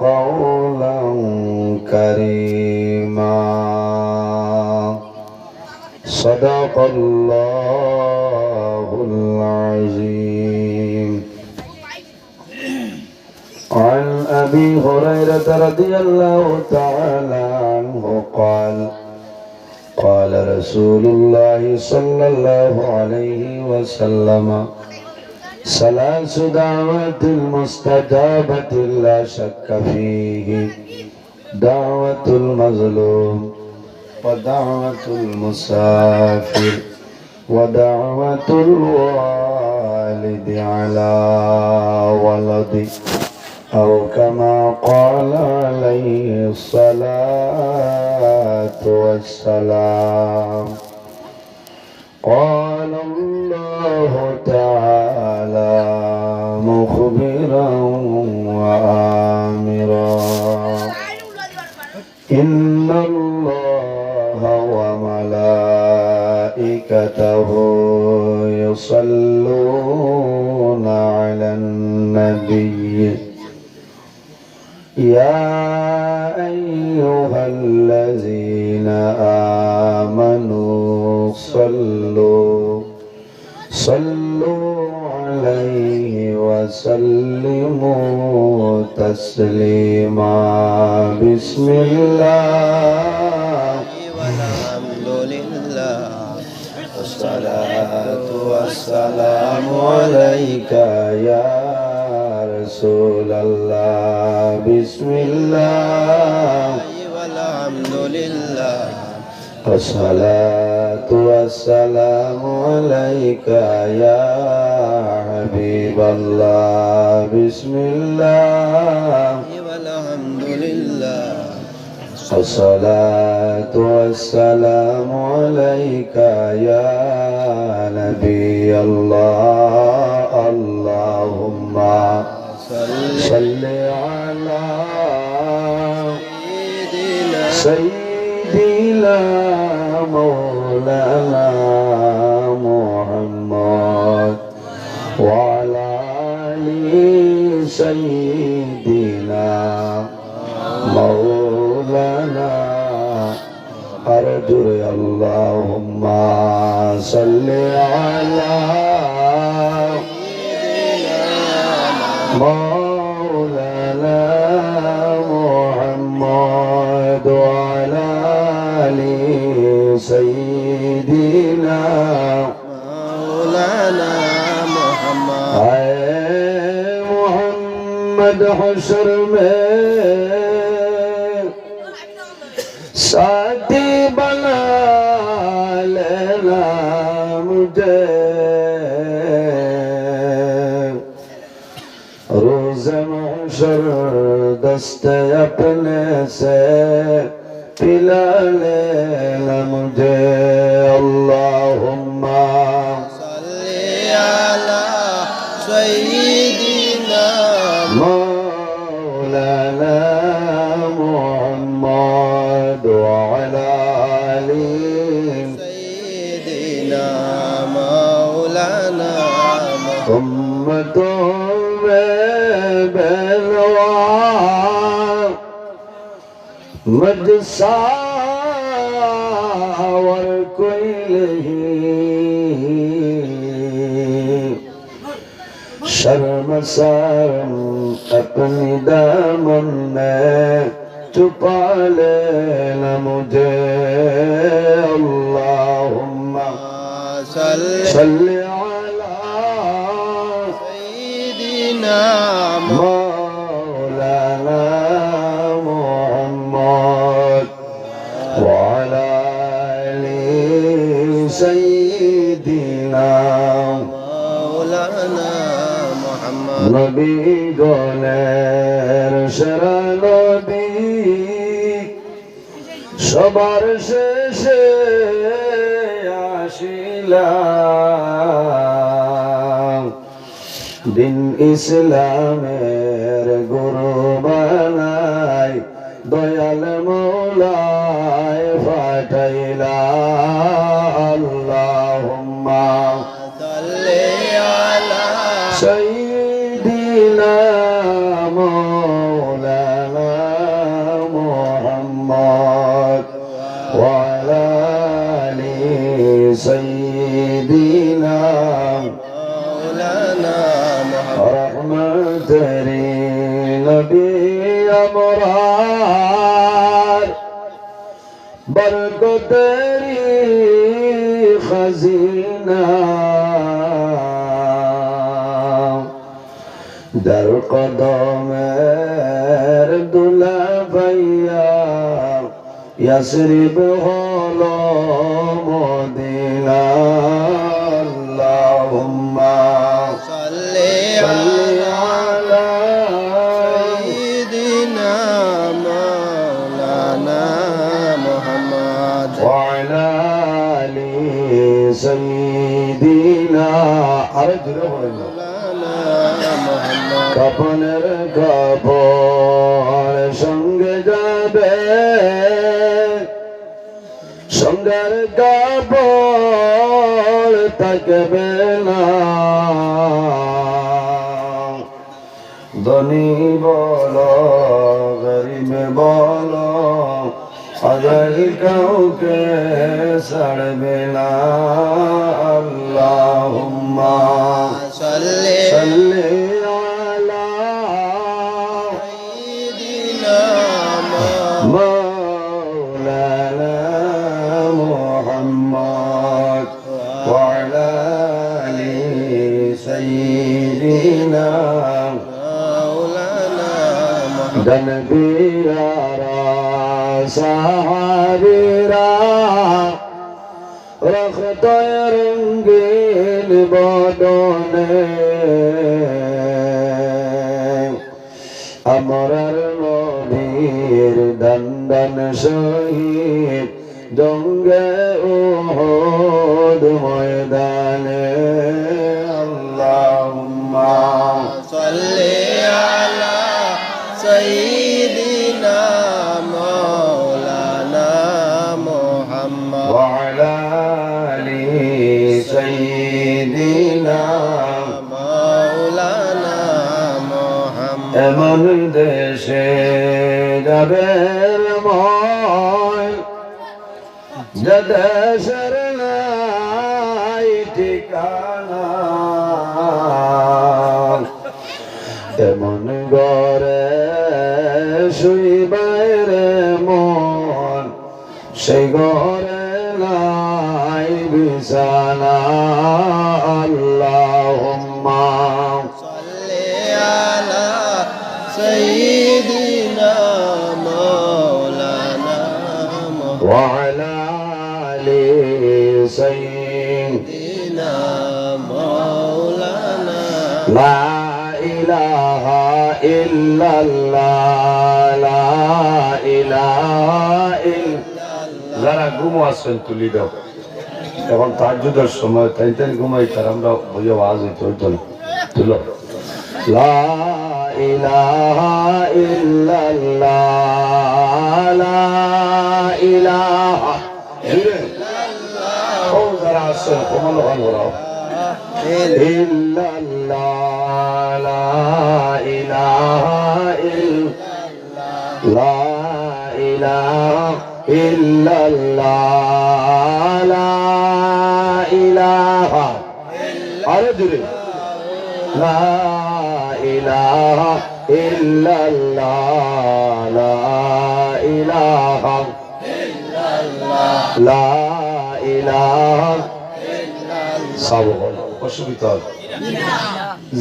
قولا كريما. صدق الله العظيم. عن أبي هريرة رضي الله تعالى عنه قال قال رسول الله صلى الله عليه وسلم ثلاث دعوات المستجابة لا شك فيه. دعوة المظلوم ودعوة المسافر ودعوة الوالد على ولده أو كما قال عليه الصلاة والسلام. قال الله تعالى مخبرا وآمرا. إن الله وملائكته يصلون على النبي. يا أيها الذين آمنوا صلوا صلوا عليه وسلموا تسليما بسم الله والحمد لله والصلاة والسلام عليك يا رسول الله بسم الله والحمد لله والصلاة والسلام عليك يا حبيب الله. بسم الله. والحمد لله الصلاة والسلام عليك يا نبي الله. اللهم صل على مولانا محمد وعلى آل سيدنا مولانا أرجو اللهم صل على مد حشر میں ساتھی بنا لینا مجھے روز محشر دست اپنے سے پلا لینا مجھے اللہم उम्मतों में बलवा मदसावर कोई नहीं शर्म शर्म अपनी दामन में छुपा लेना मुझे अल्लाहुम्मा सल्ली سيدنا দিন ইসলামের গুরু বানাই দয়াল মৌলায় ফাটাইলা করে নবী আমরার বরকতেরি খজিনা। দর কদমের দুলা ভাইয়া ইয়াসরিব হলো মদিনা আল্লাহুম্মা সাল্লি আলা ধরে পড়ল কাপনের কাপড় সঙ্গে যাবে সঙ্গের কাপড় থাকবে না। ধনী বল গরিবে বল হাজার কাউকে সাহাবিরা রক্ত রঙ্গিন বদনে। আমরার নবীর দন্দন শহীদ জঙ্গে ওহদ ময়দানে। আল্লাহুম্মা সাল্লি আলা সাইয়্যিদ وعلى آل سيدنا مولانا محمد এমন দেশে যাবে মন যে দেশের الإنسان اللهم صل على سيدنا مولانا وعلى آل سيدنا مولانا. لا إله إلا الله. لا إله إلا الله. ذرا قوموا أصلا تولي এখন তাজ্জুদের সময় তাই তাই ঘুমাই, তার আমরা বুঝে আওয়াজ হইতে হইতো না। তুলো। লা ইলাহা ইল্লাল্লাহ, লা ইলাহা ইল্লাল্লাহ, লা ইলাহা ইল্লাল্লাহ, লা ইলাহা ইল্লাল্লাহ। ইলাহা। আরও জোরে। লা ইলাহা ইল্লাল্লাহ, লা ইলাহা লা ইলাহা সব অসুবিধা।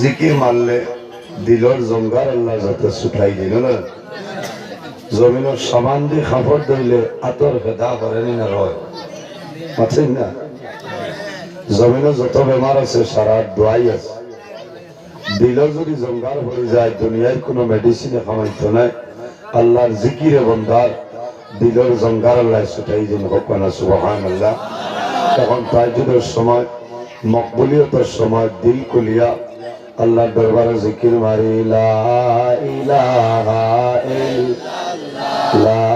জিকির মারলে দিলর আল্লাহ যাতে ছুটাই দিল না? জমিনের সমান দিয়ে খাপড় ধরলে আতর ভেদা করেনি না রয়। পাচ্ছেন না? জমিনে যত বেমার আছে সারা দোয়াই আছে। দিলর যদি জঙ্গার হয়ে যায় দুনিয়ায় কোনো মেডিসিনে খামাইতো নাই আল্লাহর জিকিরে বন্ধার দিলর জঙ্গার আল্লাহ ছুটাই দিন হোক না সুবহান আল্লাহ তখন তাজুদের সময় মকবুলিয়তের সময়, দিল কুলিয়া আল্লাহ দরবারে জিকির মারি লা ইলাহা ইল্লাল্লাহ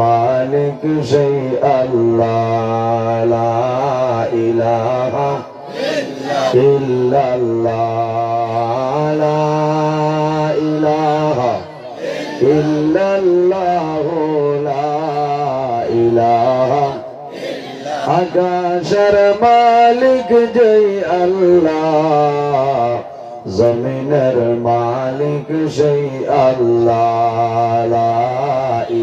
মালিক সেই আল্লাহ ইলাহা ইল্লাল্লাহ ইলাহা ইল্লাল্লাহ, লা ইলাহা। আকাশের মালিক জয় আল্লাহ, জমিনের মালিক সেই আল্লাহ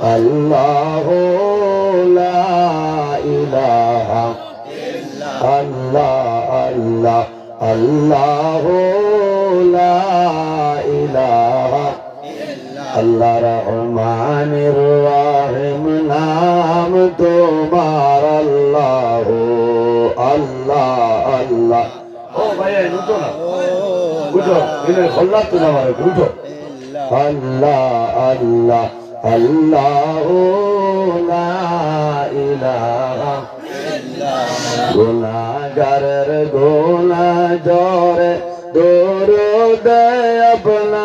আল্লাহ ইলাহা আল্লাহ আল্লাহ আল্লাহ ইলাহা আল্লাহ রহমান রহিম নাম তোমার আল্লাহ আল্লাহ আল্লাহ। আল্লাহ আল্লাহ। আল্লাহ গুনাগারের গুনা জরে দরুদ আপনার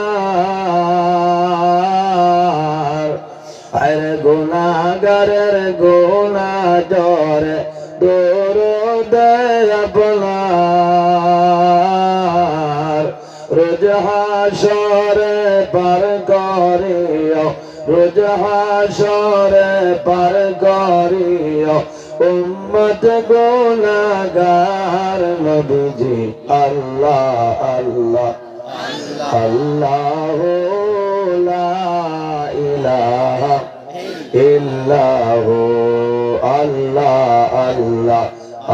আরে গুনাগারের গুনা জরে দরুদ আপনার রোজ হাসরে পার করিও রোজ হাসরে পার করিও। উম্মত গুনাগার নবীজি, আল্লাহ আল্লাহ আল্লাহ লা ইলাহা আল্লাহ আল্লাহ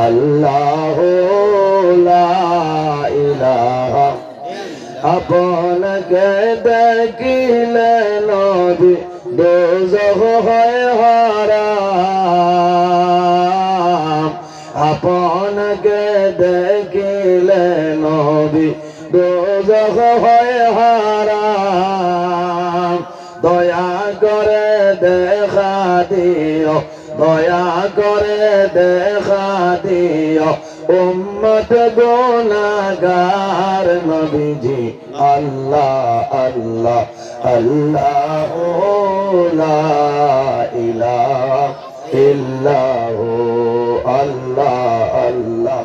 আল্লাহ আপনাকে দেখিলে নবী দোজখ হয় হারাম। আপনাকে দেখিলে নবী দোজখ হয় হারাম। দয়া করে দেখা দিও, দয়া করে দেখা দিও। উম্মত গুনাগার নবীজি, আল্লাহ আল্লাহ আল্লাহ লা ইলাহা ইল্লাহু, আল্লাহ আল্লাহ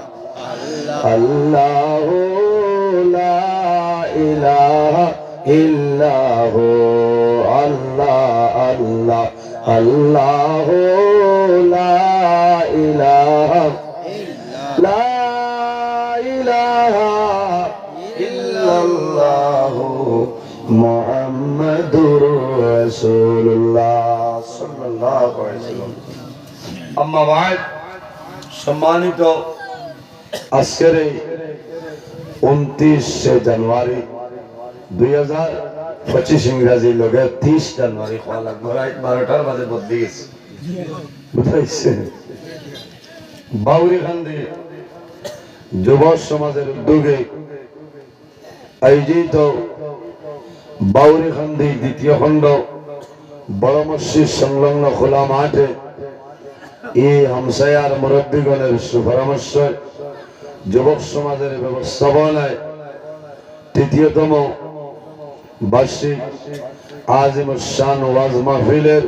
আল্লাহ লা ইলাহা ইল্লাহু, আল্লাহ আল্লাহ আল্লাহ সাল্লাল্লাহু আলাইহি ওয়াসাল্লাম। আম্মা বাদ, সম্মানিত আজকের এই জানুয়ারি দুই হাজার পঁচিশ ইংরাজি লগে তিরিশ জানুয়ারি হওয়া লাগবে। রাত বারোটার বাজে বদলে গেছে বুঝাইছে? বাউরি খান্দি যুব সমাজের উদ্যোগে আয়োজিত বাউরি খান্দি দ্বিতীয় খণ্ড বড় মসজিদ সংলগ্ন খোলা মাঠে এই হামসায়ার মুরব্বীগণের সুপরামর্শ, যুবক সমাজের ব্যবস্থাপনায় তৃতীয়তম বার্ষিক আজিম শান ওয়াজ মাহফিলের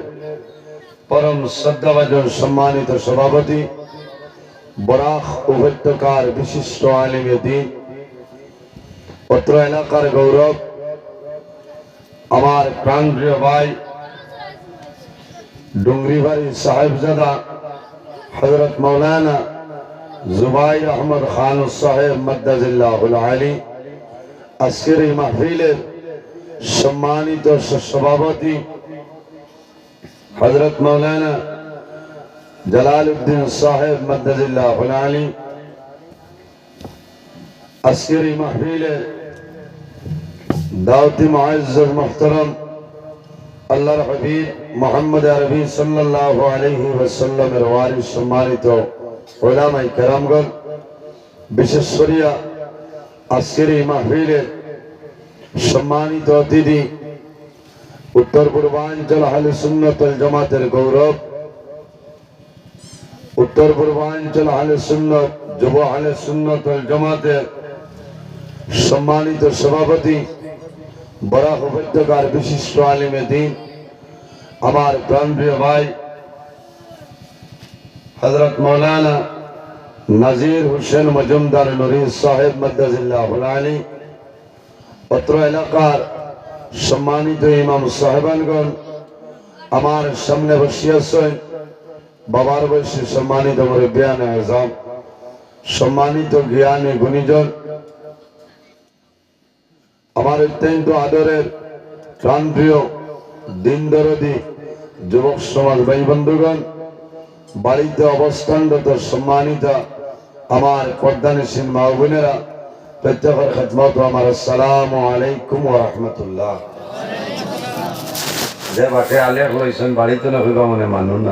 পরম শ্রদ্ধাভাজন সম্মানিত সভাপতি বরাক উপত্যকার বিশিষ্ট আলিমে দিন, অত্র এলাকার গৌরব, আমার প্রাণপ্রিয় ভাই ডুংরি বাড়ি সাহেবজাদা হজরত মৌলানা জুবাইর আহমদ খান সাহেব মদ্দাজিল্লাহুল আলী আজকের এই মাহফিলের সম্মানিত সভাপতি হজরত মৌলানা জালাল উদ্দিন সাহেব মদ্দাজিল্লাহুল আলী আজকের এই মাহফিলে দাওতি মুআজ্জাজ মুহতারাম আল্লাহর হাবিব মোহাম্মদ আরবি সাল্লাল্লাহু আলাইহি ওয়াসাল্লামের ওয়ারিস সম্মানিত ওলামাই কেরামগণ বিশেষ করিয়া আজকের এই মাহফিলের সম্মানিত অতিথি উত্তর পূর্বাঞ্চল আহলে সুন্নাত ওয়াল জামাতের গৌরব উত্তর পূর্বাঞ্চল আহলে সুন্নত যুব আহলে সুন্নত ওয়াল জামাতের সম্মানিত সভাপতি বরাক উপত্যকার বিশিষ্ট আলিমে দিন, আমার প্রাণপ্রিয় ভাই হজরত মৌলানা নাজির হোসেন মজুমদার নুরির সাহেব মদ্দাজিল্লাহ আলী, অত্র এলাকার সম্মানিত ইমাম সাহেবানগণ, আমার সামনে বসিয়াছেন বাবার বয়সী সম্মানিত মুরব্বিয়ান আজম, সম্মানিত জ্ঞানী গুণীজন অত্যন্ত আদরের প্রাণপ্রিয় দিন দরদি যুবক সমাজ ভাই বন্ধুগণ বাড়িতে অবস্থানরত সম্মানিত আমার পর্দানিসীন মা বোনেরা প্রত্যেকের খেদমত আমার আসসালামু আলাইকুম রাহমাতুল্লাহ। যে বাটে আলে হইছেন বাড়িতে না হইবা মানু না।